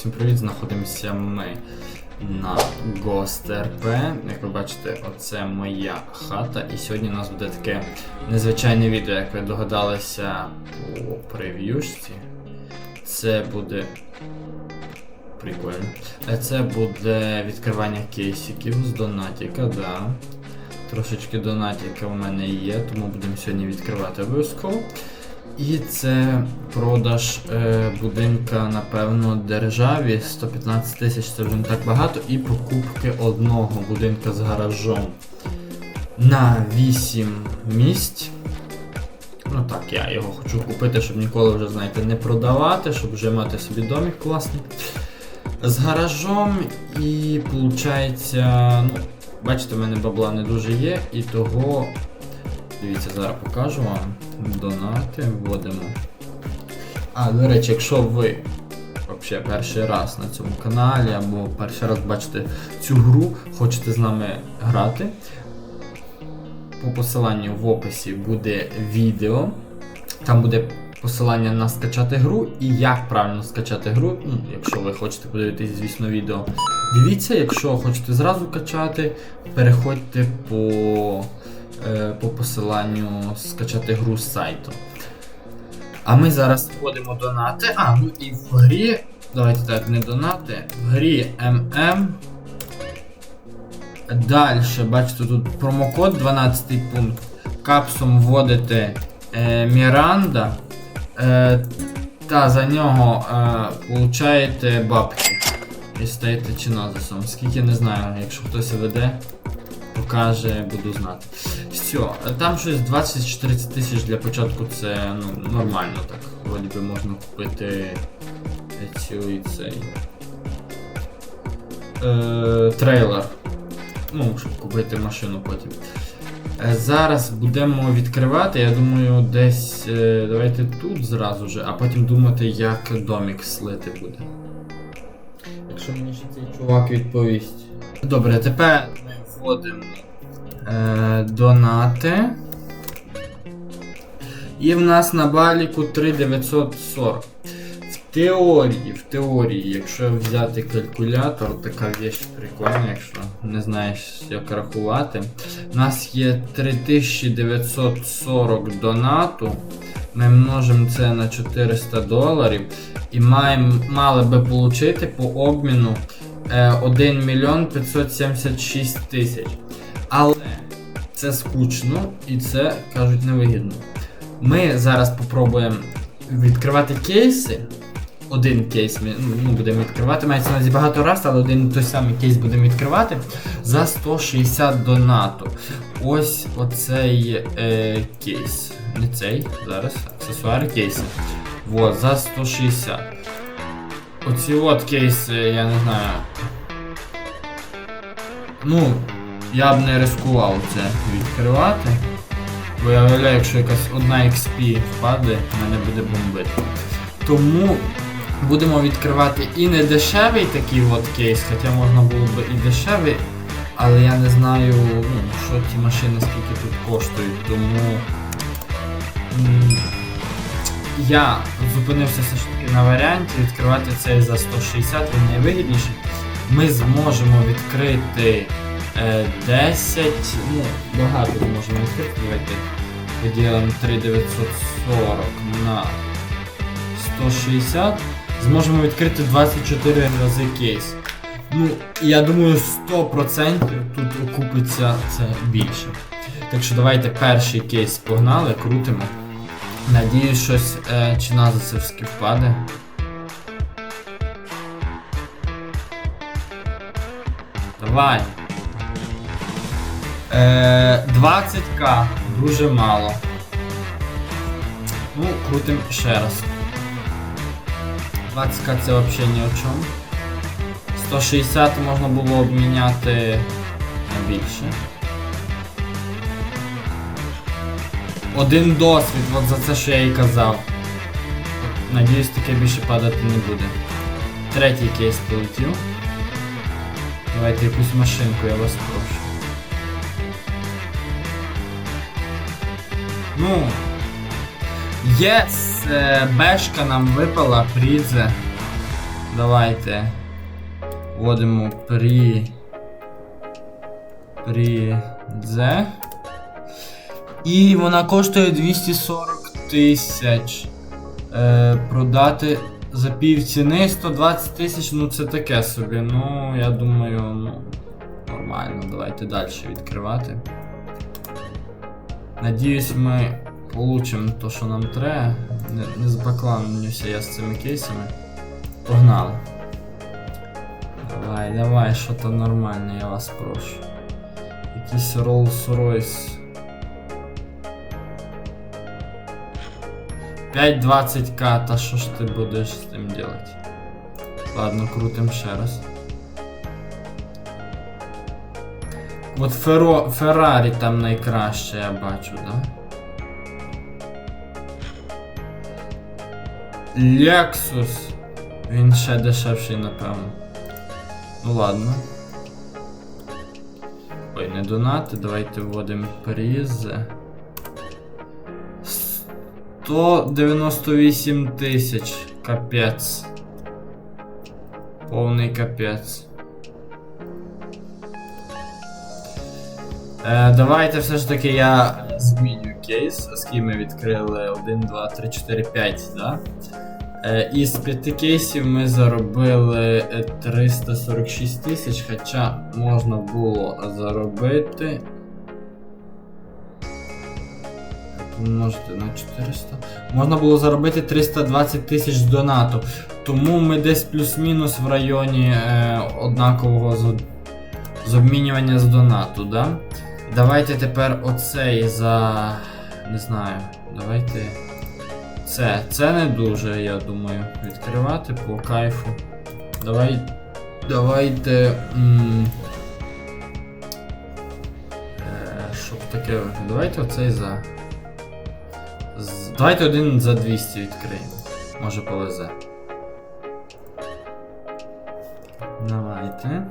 всім привіт! Знаходимося ми на RP. Як ви бачите, оце моя хата. І сьогодні у нас буде таке незвичайне відео, як ви догадалися по прев'юшці. Це буде. Прикольно. Е, Це буде відкривання кейсиків з донатіка, да. Трошечки донатіка в мене є, тому будемо сьогодні відкривати обов'язково. І це продаж е, будинка, напевно, державі 115 тисяч це вже не так багато. І покупки одного будинка з гаражом на 8 місць. Ну так, я його хочу купити, щоб ніколи вже, знаєте, не продавати, щоб вже мати собі домик класний. З гаражом і виходить, ну, бачите, в мене бабла не дуже є, і того. Дивіться, зараз покажу вам. Донати вводимо. А, до речі, якщо ви взагалі перший раз на цьому каналі або перший раз бачите цю гру, хочете з нами грати. По посиланню в описі буде відео. Там буде посилання на скачати гру і як правильно скачати гру. Ну, якщо ви хочете подивитись, звісно, відео. Дивіться, якщо хочете зразу качати, переходьте по, по посиланню скачати гру з сайту. А ми зараз вводимо донати. А, ну і в грі. Давайте так, не донати. В грі MM. Далі, бачите, тут промокод 12 пункт. Капсом вводите е, Міранда. Е, та за нього е, получаєте бабки. І стаєте чиназисом. Скільки не знаю, якщо хтось веде, покаже, буду знати. Все, там щось 20-40 тисяч для початку це ну, нормально так. Вроді би можна купити цю і цей. Е, трейлер. Ну, щоб купити машину потім. Е, Зараз будемо відкривати, я думаю, десь. е, Давайте тут зразу же, а потім думати, як домик слити буде. Якщо мені ще цей чувак відповість. Добре, тепер ми вводимо е, донати. І в нас на баліку 3940. В теорії, в теорії, якщо взяти калькулятор, така вещь прикольна, якщо не знаєш як рахувати. У нас є 3940 донату. Ми множимо це на 400 доларів і маємо, мали би отримати по обміну е, 1 мільйон 576 тисяч. Але це скучно і це, кажуть, невигідно. Ми зараз спробуємо відкривати кейси. Один кейс ми ну, будемо відкривати. Мається на багато раз, але один той самий кейс будемо відкривати за 160 донату. Ось оцей е, кейс. Не цей, зараз. Аксесуари кейси. Вот, за 160. Оці от кейси, я не знаю. Ну, я б не рискував це відкривати. Бо я уявляю, якщо якась одна XP впаде, мене буде бомбити. Тому будемо відкривати і не дешевий такий от кейс, хоча можна було б і дешевий, але я не знаю, ну, що ті машини скільки тут коштують, тому я зупинився все ж таки на варіанті відкривати цей за 160, він найвигідніший. Ми зможемо відкрити 10, ну, багато зможемо відкрити, давайте поділимо 3940 на 160, зможемо відкрити 24 рази кейс. Ну, я думаю, 100% тут окупиться це більше. Так що давайте перший кейс погнали, крутимо. Надіюсь, щось е, чи назасовське впаде. Давай. Е, 20к, дуже мало. Ну, крутим ще раз. 20к це взагалі ні о чому. 160 можна було обміняти на більше. Один досвід, от за це, що я і казав. Надіюсь, таке більше падати не буде. Третій кейс полетів. Давайте якусь машинку, я вас прошу. Ну. Єс! е, Бешка нам випала, прізе. Давайте. Вводимо при. При. Дзе. І вона коштує 240 тисяч. Е, продати за пів ціни 120 тисяч, ну це таке собі. Ну, я думаю, ну, нормально. Давайте далі відкривати. Надіюсь, ми получимо то, що нам треба. Не, не збакланюся я з цими кейсами. Погнали. Давай, давай, що то нормальне, я вас прошу. Якийсь Rolls-Royce. 5.20к, та що ж ти будеш з тим делать? Ладно, крутим ще раз. От Феро... Феррарі там найкраще, я бачу, да? Lexus. Він ще дешевший, напевно. Ну ладно. Ой, не донати, давайте вводимо призи. 198 тисяч. Капець. Повний капець. Е, давайте все ж таки я зміню кейс, оскільки ми відкрили 1, 2, 3, 4, 5, да? Е, із 5 кейсів ми заробили е, 346 тисяч, хоча можна було заробити. Помножити на 400. Можна було заробити 320 тисяч донату. Тому ми десь плюс-мінус в районі е, однакового з, з обмінювання з донату, да? Давайте тепер оцей за. Не знаю. Давайте. Це. Це не дуже, я думаю, відкривати по кайфу. Давай. Давайте. М е, таке. Давайте оцей за. Давайте один за 200 відкриємо. Може повезе. Давайте.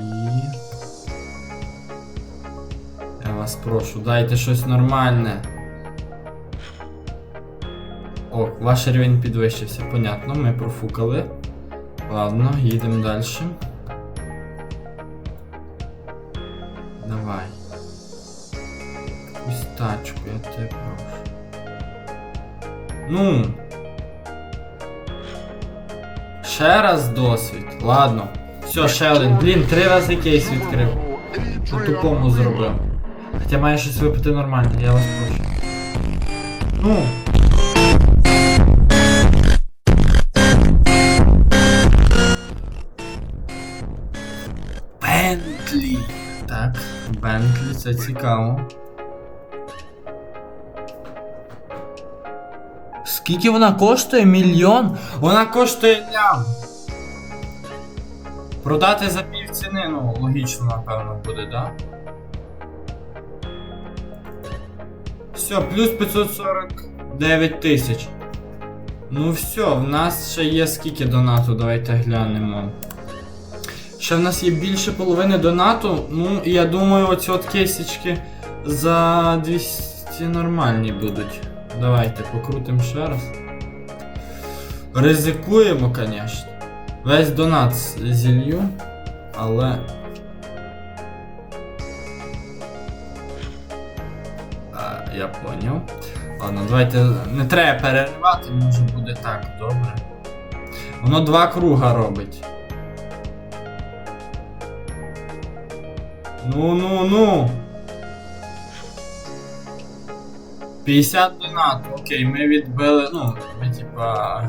І. Я вас прошу, дайте щось нормальне. О, ваш рівень підвищився, понятно, ми профукали. Ладно, їдемо далі. Давай. Якусь тачку, я тебе прошу. Ну. Ще раз досвід. Ладно. Все, ще один. Блін, три рази кейс відкрив. По тупому зробив. Хоча має щось випити нормально, я вас прошу. Ну. Бентлі. Так, Бентлі, це цікаво. Скільки вона коштує? Мільйон? Вона коштує лям. Продати за пів ціни, ну, логічно, напевно, буде, да? Все, плюс 549 тисяч. Ну все, в нас ще є скільки донату, давайте глянемо. Ще в нас є більше половини донату, ну я думаю, оці от кейсички за 200 нормальні будуть. Давайте покрутимо ще раз. Ризикуємо, звісно. Весь донат зілью, але. А, я поняв. Ладно, давайте. Не треба переривати, може буде так, добре. Воно два круга робить. Ну ну ну. 50 донату, окей, ми відбили, ну, ми типа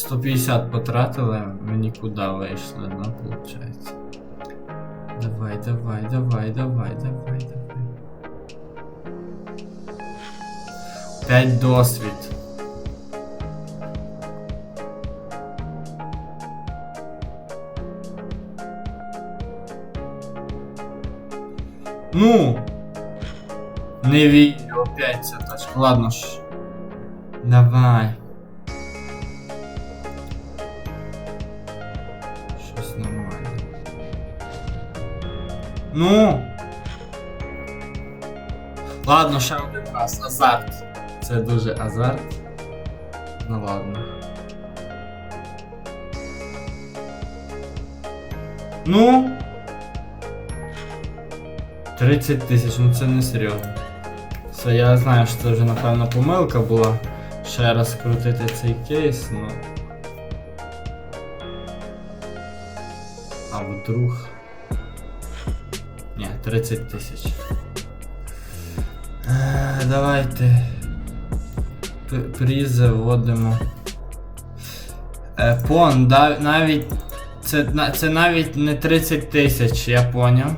150 потратили, ми нікуди вийшли, да, виходить. Давай, давай, давай, давай, давай, давай. 5 досвід. Ну! Не вірю, опять ця тачка. Ладно ж. Давай. Ну. Ладно, ще один раз. Азарт. Це дуже азарт. Ну ладно. Ну. 30 тисяч, ну це не серйозно. Все, я знаю, що це вже напевно помилка була. Ще раз крутити цей кейс, ну. А вдруг. Ні, 30 тисяч. Е, Давайте. П- Прізи вводимо. Е, Пон, да, навіть. Це, це навіть не 30 тисяч, я поняв.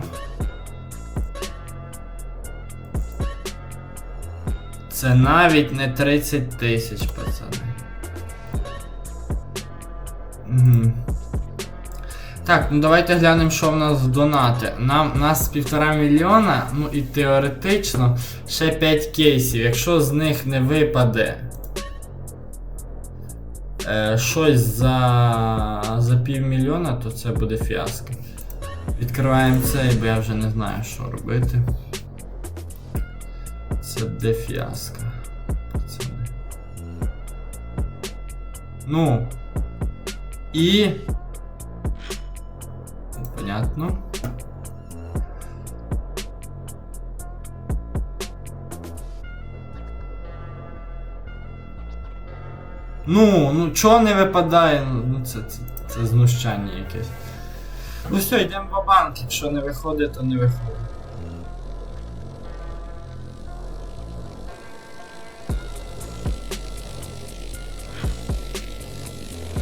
Це навіть не 30 тисяч, пацани. Угу. Так, ну давайте глянемо, що в нас в донати. Нам нас півтора мільйона, ну і теоретично ще 5 кейсів. Якщо з них не випаде е, щось за, за півмільйона, то це буде фіаско. Відкриваємо цей, бо я вже не знаю, що робити. Це де фіаско. Пацани. Ну. І. Понятно. Ну, ну чого не випадає? Ну ну, це, це, це знущання якесь. Ну все, йдемо по банк, якщо не виходить, то не виходить.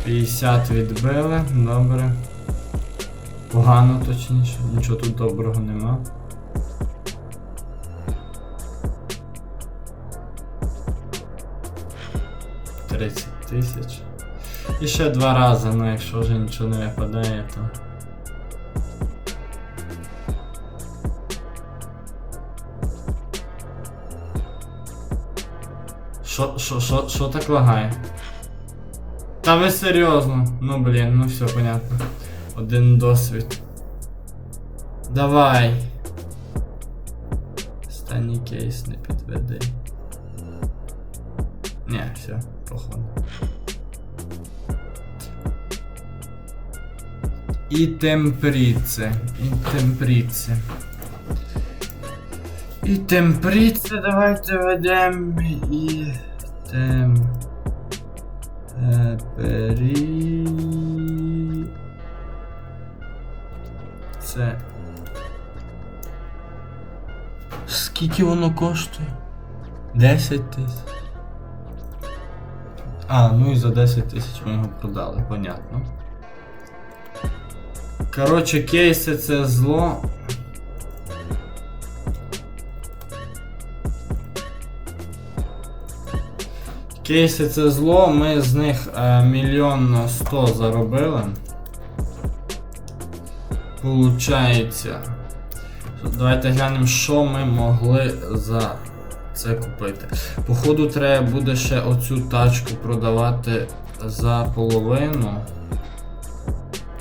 П'ятдесят відбили, добре. Погано точніше, нічого тут доброго нема. Тридцять тисяч. І ще два рази, ну якщо вже нічого не випадає, то. Що, що, що, що так лагає? Та ви серйозно? Ну блін, ну все понятно. Один досвід. Давай. Останній кейс не підведи. Ні, все, походу. І темпріце. І темпріце. І темпріце давайте ведемо. І тем. Пері... Скільки воно коштує? 10 тисяч. А, ну і за 10 тисяч ми його продали, понятно. Коротше, кейси це зло. Кейси це зло, ми з них е, мільйон сто заробили. Получається. Давайте глянемо, що ми могли за це купити. Походу, треба буде ще оцю тачку продавати за половину.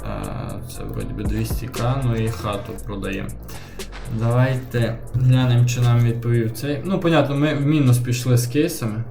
Е, Це вроді би 200к, ну і хату продаємо. Давайте глянемо, чи нам відповів цей. Ну, понятно, ми в мінус пішли з кейсами.